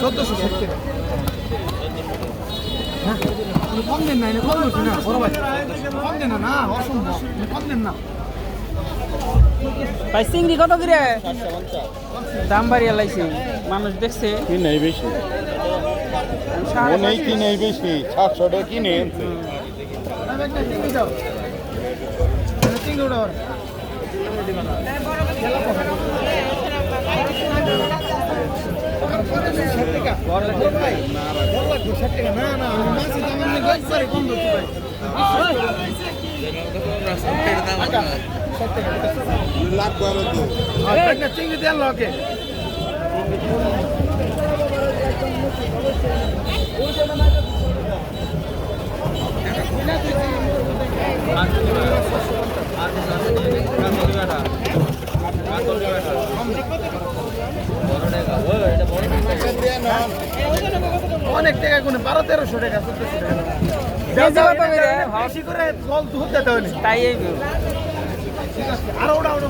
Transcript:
চোদ্দশো আপনি কম দেন না কম বলছি না বড় ভাই কম দেন না অসম্ভব কম দেন না ভাই চিংড়ি কত করে? দাম বাড়িয়ে লাইছে। মানুষ দেখছে। কি নেই বেশি। সাড়ে কি নেই বেশি। সাতশো টাকা কিনে এনেছে। চিংড়ি দাও। চিংড়ি লাভ করে তো আর চিংড়ি দেন লকে অনেক টাকা কোনো বারো তেরোশো টাকা চোদ্দশো টাকা? বেশি করে জল হবে তাই আর ওটা ওটা